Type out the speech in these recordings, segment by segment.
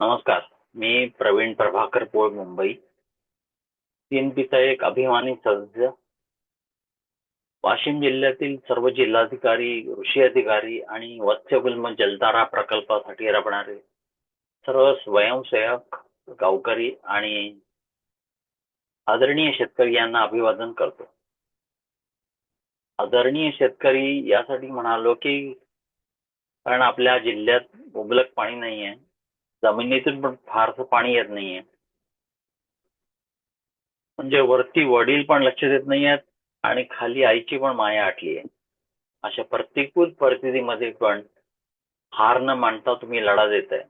नमस्कार मी प्रवीण प्रभाकर पोळ मुंबई. सीएनपीचा एक अभिमानी सदस्य. वाशिम जिल्ह्यातील सर्व जिल्हाधिकारी कृषी अधिकारी आणि वत्स्यगुल्म जलधारा प्रकल्पासाठी राबणारे सर्व स्वयंसेवक गावकरी आणि आदरणीय शेतकरी यांना अभिवादन करतो. आदरणीय शेतकरी यासाठी म्हणालो की कारण आपल्या जिल्ह्यात मुबलक पाणी नाही आहे जमिनीतून पण फारसं पाणी येत नाहीये. म्हणजे वरती वडील पण लक्ष देत नाही आहेत आणि खाली आईची पण माया आटली आहे. अशा प्रतिकूल परिस्थितीमध्ये पण हार न मानता तुम्ही लढा देत आहे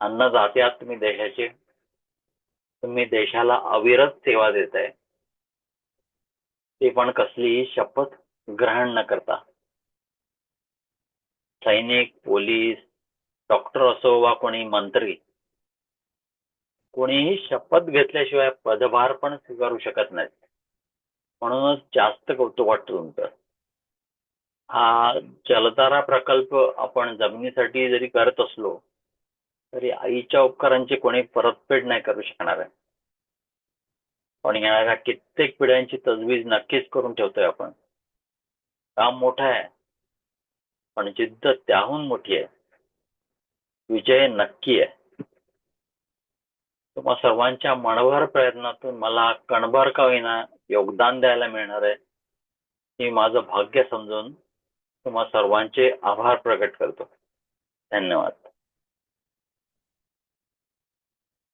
अन्नदाते आहात तुम्ही देशाचे. तुम्ही देशाला अविरत सेवा देत आहे ते पण कसलीही शपथ ग्रहण न करता. सैनिक पोलीस डॉक्टर असो वा कोणी मंत्री कोणीही शपथ घेतल्याशिवाय पदभार पण स्वीकारू शकत नाहीत म्हणूनच जास्त कौतुक वाटतं तुमचं हा जलतारा प्रकल्प आपण जमिनीसाठी जरी करत असलो तरी आईच्या उपकारांची कोणी परतफेड नाही करू शकणार आहे. पण येणाऱ्या कित्येक पिढ्यांची तजवीज नक्कीच करून ठेवतोय आपण. काम मोठं आहे पण जिद्द त्याहून मोठी आहे. विजय नक्की आहे. तुम्हा सर्वांच्या मनभर प्रयत्नातून मला कणभर का योगदान द्यायला मिळणार आहे. हे माझं भाग्य समजून तुम्हा सर्वांचे आभार प्रकट करतो. धन्यवाद.